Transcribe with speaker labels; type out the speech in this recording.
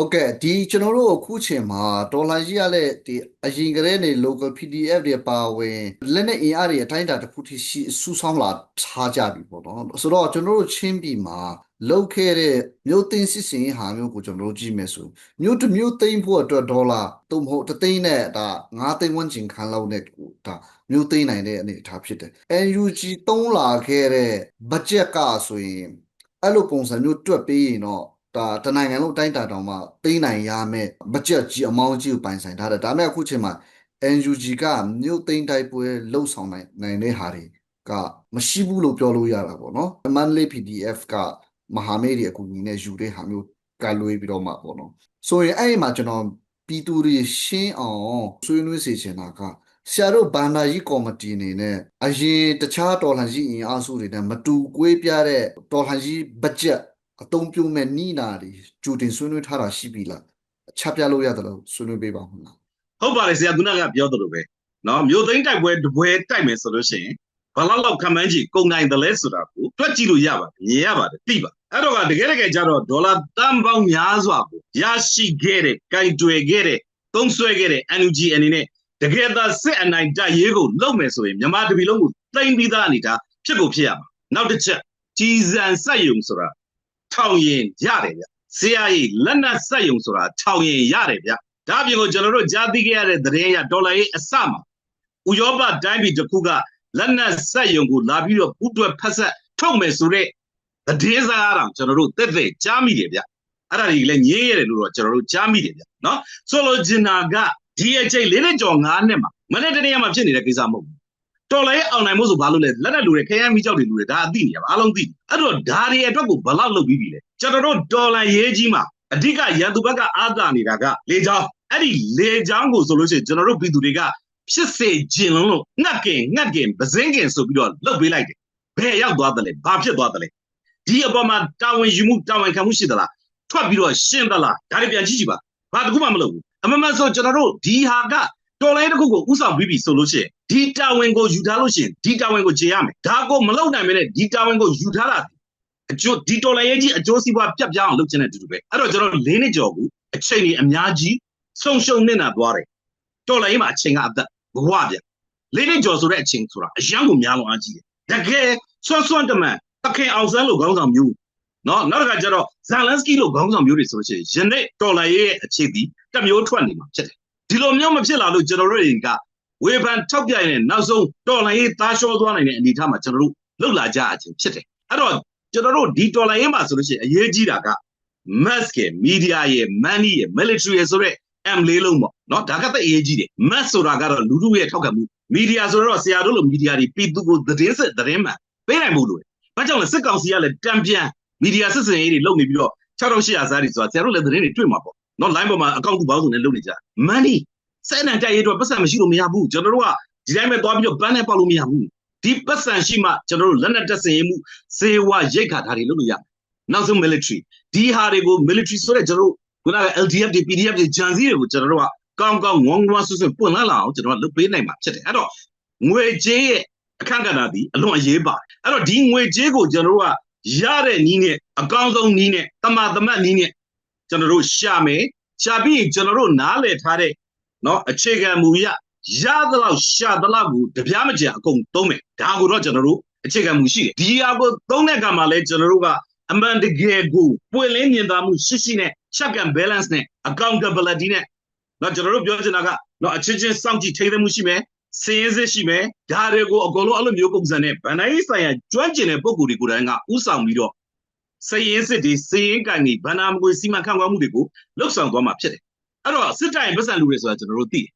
Speaker 1: ဟုတ်ကဲ့ဒီကျွန်တော်တို့အခုချိန်မှာဒေါ်လာကြီးရတဲ့ဒီအရင်ကတည်းကနေ local PDF တွေပါဝင်လက်နဲ့အင်အားတွေအတိုင်းအတာတစ်ခုထိရှိစူးဆောင်းလာထားကြပြီပေါ့နော်ဆိုတော့ကျွန်တော်တို့ချင်းပြည်မှာလောက်ခဲ့တဲ့မြို့သိန်းစစ်စင်ရေးဟာမျိုးကိုကျွန်တော်တို့ကြည့်မယ်ဆိုမြို့တစ်မြို့သိန်းဖို့အတွက်ဒေါ်လာတုံ့မဟုတ်တစ်သိန်းနဲ့ဒါ9သိန်းဝန်းကျင်ခန်းလောက်နဲ့ကိုဒါမြို့သိန်းနိုင်တဲ့အနေအထားဖြစ်တယ် NUG တုံးလာခဲ့တဲ့ဘတ်ဂျက်ကဆိုရင်အဲ့လိုပုံစံမျိုးတွက်ပေးရင်တော့ ဒါတနိုင်ငံလုံးတိုင်းတာတောင်မှသိမ်းနိုင်ရမယ်ဘတ်ဂျက်ကြီးအမောင်းကြီးကိုပိုင်ဆိုင်ထားတယ်ဒါပေမဲ့အခုချိန်မှာ NUG ကမြို့သိမ်းတိုက်ပွဲလှုပ်ဆောင်နိုင်နိုင်တဲ့ဟာတွေကမရှိဘူးလို့ပြောလို့ရတာပေါ့နော် Monthly PDF ကမဟာမိတ်တွေအကူအညီနဲ့ယူတဲ့ဟာမျိုးကလွေးပြီးတော့မှပေါ့နော်ဆိုရင်အဲ့ဒီမှာကျွန်တော်ပြည်သူတွေရှင်းအောင်ဆွေးနွေးစေချင်တာကဆရာတို့ဘန္ဒာကြီးကော်မတီအနေနဲ့အရင်တခြားတော်လှန်ရေးအင်အားစုတွေနဲ့မတူကွေးပြတဲ့တော်လှန်ရေးဘတ်ဂျက် အသုံးပြုမဲ့နီးနာတွေကြိုတင်ဆွေးနွေးထားတာရှိပြီလားအချပြလို့ရတယ်လို့ဆွေးနွေးပေးပါဦးလား
Speaker 2: ဟုတ်ပါတယ်ဆရာကုဏကပြောသလိုပဲနော်မြို့သိမ်းတိုက်ပွဲတပွဲတိုက်မယ်ဆိုလို့ရှိရင်ဘလောက်လောက်ခံမှန်းကြီးကုန်နိုင်တယ်လဲဆိုတာကိုတွက်ကြည့်လို့ရပါတယ်မြင်ရပါတယ်သိပါအဲ့တော့ကတကယ်တကယ်ကျတော့ဒေါ်လာတန်ပေါင်းများစွာကိုရရှိခဲ့တဲ့၊ကင်တွယ်ခဲ့တဲ့၊သုံးဆွဲခဲ့တဲ့ NUG အနေနဲ့တကယ်သာစစ်အနိုင်တရေးကိုလုပ်မယ်ဆိုရင်မြန်မာတပြည်လုံးကိုတိမ့်ပြီးသားအနေဒါဖြစ်ကိုဖြစ်ရမှာနောက်တစ်ချက်ကြီးစံစက်ယုံဆိုတာ ထောင်ရင်ရတယ်ဗျဆရာကြီးလက်နက်စက်ယုံဆိုတာထောင်ရင်ရတယ်ဗျဒါအပြင်ကိုကျွန်တော်တို့ကြားသိခဲ့ရတဲ့သတင်းရဒေါ်လာရေးအစမှာဥရောပတိုင်းပြည်တစ်ခုကလက်နက်ဆက်ယုံကိုလာပြီးတော့ဥတွက်ဖက်ဆက်ထုတ်မယ်ဆိုတဲ့သတင်းစကားတော့ကျွန်တော်တို့တက်တက်ကြားမိတယ်ဗျအဲ့ဒါတွေလည်းငြင်းရတယ်လို့တော့ကျွန်တော်တို့ကြားမိတယ်ဗျနော်ဆိုလိုချင်တာကဒီအချိန်လေးနဲ့ကြော်9နှစ်မှာမနေ့တနေ့မှဖြစ်နေတဲ့ကိစ္စမဟုတ်ဘူး တော်လည်းအောင်နိုင်မို့ဆိုဘာလို့လဲလက်နက်လူတွေခရမ်းမိကြောက်တွေလူတွေဒါအသိနေရပါအားလုံးသိအဲ့တော့ဒါတွေအတွက်ကိုဘယ်လောက်လုပ်ပြီးပြီလဲကျွန်တော်တို့ဒေါ်လာရေးကြီးမှာအဓိကရန်သူဘက်ကအာသာနေတာကလေချောင်းအဲ့ဒီလေချောင်းကိုဆိုလို့ရှိရင်ကျွန်တော်တို့ပြည်သူတွေကဖြစ်စေခြင်းလုံးလို့ငှက်ကင်ငှက်ကင်ပစင်းကင်ဆိုပြီးတော့လှုပ်ပေးလိုက်တယ်ဘယ်ရောက်သွားတယ်လဲဘာဖြစ်သွားတယ်လဲဒီအပေါ်မှာတာဝန်ယူမှုတာဝန်ခံမှုရှိသလားထွက်ပြီးတော့ရှင်းသလားဒါတွေပြန်ကြည့်ကြည့်ပါဘာတခုမှမလုပ်ဘူးအမှန်မှန်ဆိုကျွန်တော်တို့ဒီဟာကတော်လိုင်းတစ်ခုကိုဥဆောင်ပြီးပြီဆိုလို့ရှိရင် ဒီတာဝန်ကိုယူထားလို့ရှိရင်ဒီတာဝန်ကိုခြေရမယ်ဒါကိုမလုပ်နိုင်မနဲ့ဒီတာဝန်ကိုယူထားတာအကျိုးဒီတော်လိုင်းရဲ့ကြီးအကျိုးစီးပွားပြတ်ပြောင်းအောင်လုပ်ချင်တဲ့တူတူပဲအဲ့တော့ကျွန်တော်၄နှစ်ကျော်ကူအချိန်ကြီးအများကြီးဆုံးရှုံးနေတာသွားတယ်တော်လည်းမှာအချိန်ကအသက်ဘဝပြလေးနှစ်ကျော်ဆိုတဲ့အချိန်ဆိုတာအရန်ကိုများလုံးအားကြီးတယ်တကယ်ဆွတ်ဆွတ်တမန်တခင်အောင်ဆန်းလိုခေါင်းဆောင်မျိုးနော်နောက်တစ်ခါကျတော့ဇန်လန်စကီလိုခေါင်းဆောင်မျိုးတွေဆိုလို့ရှိရင်ယနေ့တော်လည်းရဲ့အခြေသည်တစ်မျိုးထွက်နေမှာဖြစ်တယ်ဒီလိုမျိုးမဖြစ်လာလို့ကျွန်တော်တို့တွေက ဝေဖန်ထောက်ပြရင်နောက်ဆုံးတော်လည်းရဲ့သားလျှောသွားနိုင်တဲ့အနေအထားမှာကျွန်တော်တို့လှုပ်လာကြအချင်းဖြစ်တယ်အဲ့တော့ကျွန်တော်တို့ဒီတော်လည်းရဲ့မှာဆိုလို့ရှိရင်အရေးကြီးတာက mask ရဲ့ media ရဲ့ money ရဲ့ military ရဲ့ဆိုတဲ့ M လေးလုံးပေါ့နော်ဒါကသက်အရေးကြီးတယ် mass ဆိုတာကတော့လူထုရဲ့ထောက်ခံမှု media ဆိုတော့ဆရာတို့လို media တွေပြည်သူကိုသတင်းစစ်သတင်းမှန်ပေးနိုင်မှုလို့ဘာကြောင့်လဲစစ်ကောင်စီကလည်းတံပြန် media စစ်စင်ရေးတွေလုပ်နေပြီးတော့6800စားတွေဆိုတာဆရာတို့လည်းသတင်းတွေတွေ့မှာပေါ့နော် line ပေါ်မှာအကောင့်တူပေါင်းစုံနဲ့လုပ်နေကြ money စက်နံတိုက်ရေးအတွက်ပတ်စံမရှိလို့မရဘူးကျွန်တော်တို့ကဒီတိုင်းပဲသွားပြီးတော့ပန်းနဲ့ပေါက်လို့မရဘူးဒီပတ်စံရှိမှကျွန်တော်တို့လက်နက်တပ်စင်ရေးမှုစေဝါရိတ်ခါဓာတ်တွေလုပ်လို့ရနောက်ဆုံး military ဒီဟာတွေကို military ဆိုတဲ့ကျွန်တော်တို့ခုနက LDF တွေ PDF တွေဂျန်စီတွေကိုကျွန်တော်တို့ကကောင်းကောင်းငုံငွားဆွဆွပွင့်လာလာအောင်ကျွန်တော်ကလုပ်ပေးနိုင်မှာဖြစ်တယ်အဲ့တော့ငွေကြေးရဲ့အခန့်ကဏ္ဍဒီအလွန်အရေးပါတယ်အဲ့တော့ဒီငွေကြေးကိုကျွန်တော်တို့ကရတဲ့နီးနဲ့အကောင်းဆုံးနီးနဲ့တမတမတ်နီးနဲ့ကျွန်တော်တို့ရှာမယ်ရှာပြီးရင်ကျွန်တော်တို့နားလည်ထားတဲ့ နော်အခြေခံမူရရသလောက်ရှာသလောက်ကိုတပြားမကြံအကုန်သုံးမယ်ဒါကိုတော့ကျွန်တော်တို့အခြေခံမူရှိတယ်ဒီဟာကိုသုံးတဲ့အခါမှာလဲကျွန်တော်တို့ကအမှန်တကယ်ကိုပွင့်လင်းမြင်သာမှုရှိရှိနဲ့ check and balance နဲ့ accountability နဲ့နော်ကျွန်တော်တို့ပြောချင်တာကနော်အချင်းချင်းစောင့်ကြည့်ထိန်းသိမ်းမှုရှိမယ်စည်ရင်းစစ်ရှိမယ်ဒါတွေကိုအကုန်လုံးအဲ့လိုမျိုးပုံစံနဲ့ဗန်ဒိုင်းဆိုင်ရာကျွမ်းကျင်တဲ့ပုံကိုယ်တွေကိုယ်တိုင်ကဥဆောင်ပြီးတော့စည်ရင်းစစ်တွေစည်ရင်းကန်တွေဗန်နာမွေစီမံခန့်ခွဲမှုတွေကိုလှုပ်ဆောင်သွားမှာဖြစ်တယ် အဲ့တော့စစ်တိုင်ပတ်စံလူတွေဆိုတာကျွန်တော်တို့သိတယ်